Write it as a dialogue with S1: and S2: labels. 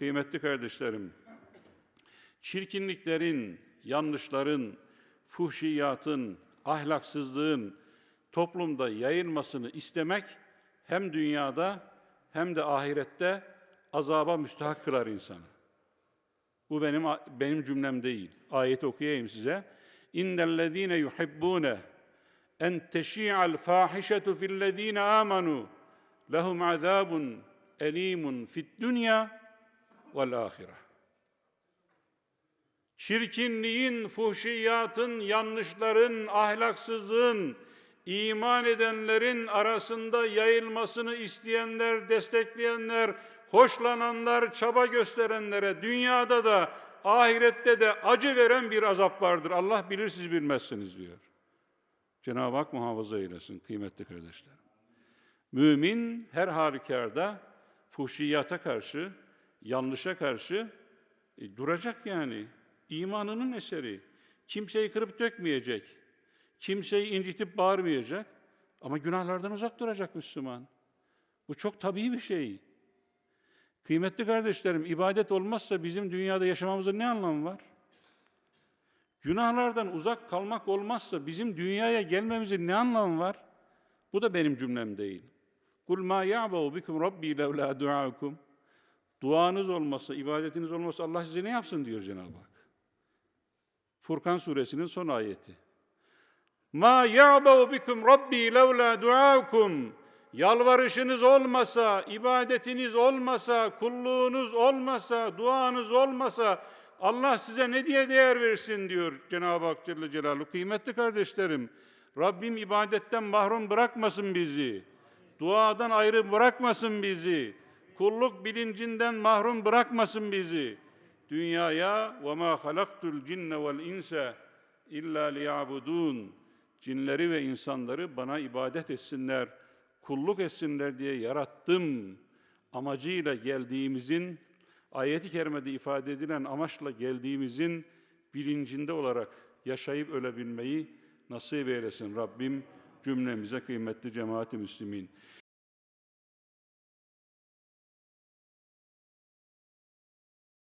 S1: kıymetli kardeşlerim, çirkinliklerin, yanlışların, fuhşiyatın, ahlaksızlığın toplumda yayılmasını istemek hem dünyada hem de ahirette azaba müstahak kılar insanı. Bu benim benim cümlem değil. Ayeti okuyayım size. İnnellezîne yuhibbûne en teşî'al fâhişetu fillezîne âmenû lehum azâbun elîmun fid dünya vel âhire. Çirkinliğin, fuhşiyatın, yanlışların, ahlaksızlığın, iman edenlerin arasında yayılmasını isteyenler, destekleyenler, hoşlananlar, çaba gösterenlere dünyada da ahirette de acı veren bir azap vardır. Allah bilir siz bilmezsiniz diyor. Cenab-ı Hak muhafaza eylesin kıymetli kardeşler. Mümin her halükarda fuhşiyata karşı, yanlışa karşı e, duracak yani. İmanının eseri. Kimseyi kırıp dökmeyecek. Kimseyi incitip bağırmayacak. Ama günahlardan uzak duracak Müslüman. Bu çok tabii bir şey. Kıymetli kardeşlerim, ibadet olmazsa bizim dünyada yaşamamızın ne anlamı var? Günahlardan uzak kalmak olmazsa bizim dünyaya gelmemizin ne anlamı var? Bu da benim cümlem değil. Kul ma ya'bu bikum rabbi levla duaukum. Duanız olmasa, ibadetiniz olmasa Allah size ne yapsın diyor Cenab-ı Hak. Furkan suresinin son ayeti. Ma ya'bu bikum rabbi levla duaukum. Yalvarışınız olmasa, ibadetiniz olmasa, kulluğunuz olmasa, duanız olmasa Allah size ne diye değer versin diyor Cenab-ı Hak Celle Celaluhu. Kıymetli kardeşlerim, Rabbim ibadetten mahrum bırakmasın bizi. Duadan ayrı bırakmasın bizi. Kulluk bilincinden mahrum bırakmasın bizi. Dünyaya ve ma halaktul cinne vel insa illa liyabudun. Cinleri ve insanları bana ibadet etsinler, kulluk etsinler diye yarattım. Amacıyla geldiğimizin ayeti kerimede ifade edilen amaçla geldiğimizin bilincinde olarak yaşayıp ölebilmeyi nasip eylesin Rabbim cümlemize kıymetli cemaati müslimin.